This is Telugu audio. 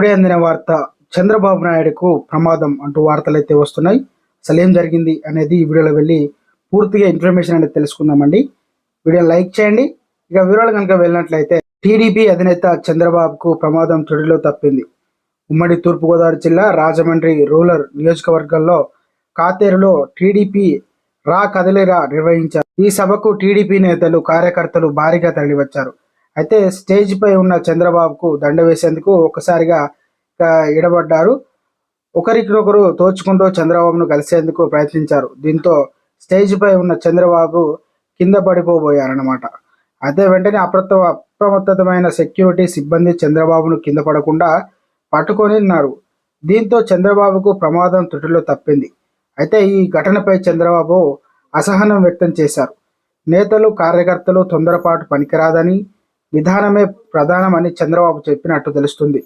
ఇప్పుడే అందిన వార్త చంద్రబాబు నాయుడుకు ప్రమాదం అంటూ వార్తలు అయితే వస్తున్నాయి. అసలు ఏం జరిగింది అనేది ఈ వీడియోలో వెళ్ళి పూర్తిగా ఇన్ఫర్మేషన్ అనేది తెలుసుకుందామండి. వీడియో లైక్ చేయండి. ఇక వివరాలు కనుక వెళ్ళినట్లయితే టీడీపీ అధినేత చంద్రబాబుకు ప్రమాదం తుడిలో తప్పింది. ఉమ్మడి తూర్పుగోదావరి జిల్లా రాజమండ్రి రూరల్ నియోజకవర్గంలో కాతేరులో టీడీపీ రా కదలిరా నిర్వహించారు. ఈ సభకు టీడీపీ నేతలు కార్యకర్తలు భారీగా తరలివచ్చారు. అయితే స్టేజ్ పై ఉన్న చంద్రబాబుకు దండ వేసేందుకు ఒకసారిగా ఇక ఎడబడ్డారు ఒకరికొకరు తోచుకుంటూ చంద్రబాబును కలిసేందుకు ప్రయత్నించారు. దీంతో స్టేజ్ పై ఉన్న చంద్రబాబు కింద పడిపోబోయారన్నమాట. అయితే వెంటనే అప్రత అప్రమత్తమైన సెక్యూరిటీ సిబ్బంది చంద్రబాబును కింద పడకుండా పట్టుకొని ఉన్నారు. దీంతో చంద్రబాబుకు ప్రమాదం తుటిలో తప్పింది. అయితే ఈ ఘటనపై చంద్రబాబు అసహనం వ్యక్తం చేశారు. నేతలు కార్యకర్తలు తొందరపాటు పనికిరాదని విధానమే ప్రధానమని చంద్రబాబు చెప్పినట్టు తెలుస్తుంది.